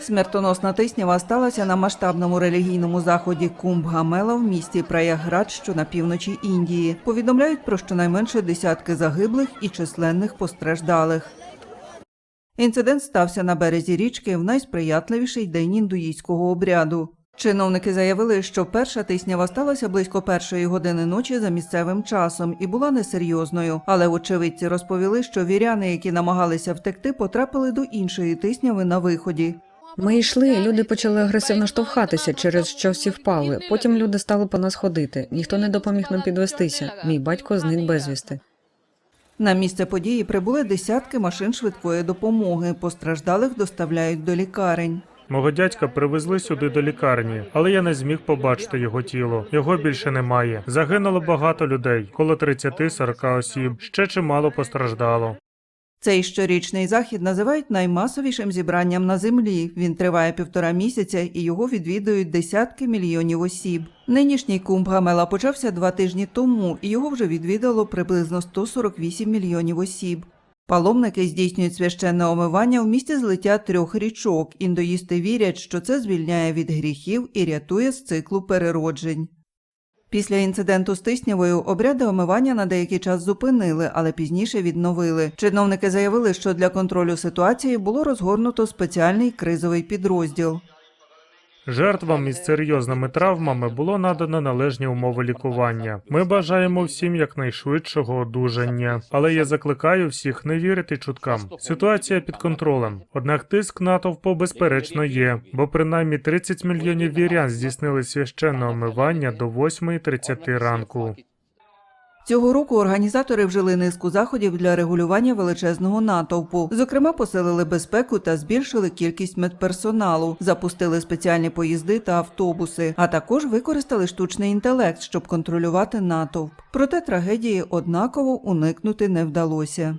Смертоносна тиснява сталася на масштабному релігійному заході Кумбгамела в місті Праяград, що на півночі Індії. Повідомляють про щонайменше десятки загиблих і численних постраждалих. Інцидент стався на березі річки в найсприятливіший день індуїзького обряду. Чиновники заявили, що перша тиснява сталася близько першої години ночі за місцевим часом і була несерйозною. Але очевидці розповіли, що віряни, які намагалися втекти, потрапили до іншої тисняви на виході. Ми йшли, люди почали агресивно штовхатися, через що всі впали. Потім люди стали по нас ходити. Ніхто не допоміг нам підвестися. Мій батько зник безвісти. На місце події прибули десятки машин швидкої допомоги. Постраждалих доставляють до лікарень. Мого дядька привезли сюди до лікарні, але я не зміг побачити його тіло. Його більше немає. Загинуло багато людей, коло 30-40 осіб. Ще чимало постраждало. Цей щорічний захід називають наймасовішим зібранням на землі. Він триває півтора місяця і його відвідують десятки мільйонів осіб. Нинішній Кумбгамела почався два тижні тому, і його вже відвідало приблизно 148 мільйонів осіб. Паломники здійснюють священне омивання в місті злиття трьох річок. Індоїсти вірять, що це звільняє від гріхів і рятує з циклу перероджень. Після інциденту з тиснявою обряди омивання на деякий час зупинили, але пізніше відновили. Чиновники заявили, що для контролю ситуації було розгорнуто спеціальний кризовий підрозділ. Жертвам із серйозними травмами було надано належні умови лікування. Ми бажаємо всім якнайшвидшого одужання, але я закликаю всіх не вірити чуткам. Ситуація під контролем. Однак тиск натовпу безперечно є, бо принаймні 30 мільйонів вірян здійснили священне омивання до 8.30 ранку. Цього року організатори вжили низку заходів для регулювання величезного натовпу. Зокрема, посилили безпеку та збільшили кількість медперсоналу, запустили спеціальні поїзди та автобуси, а також використали штучний інтелект, щоб контролювати натовп. Проте трагедії однаково уникнути не вдалося.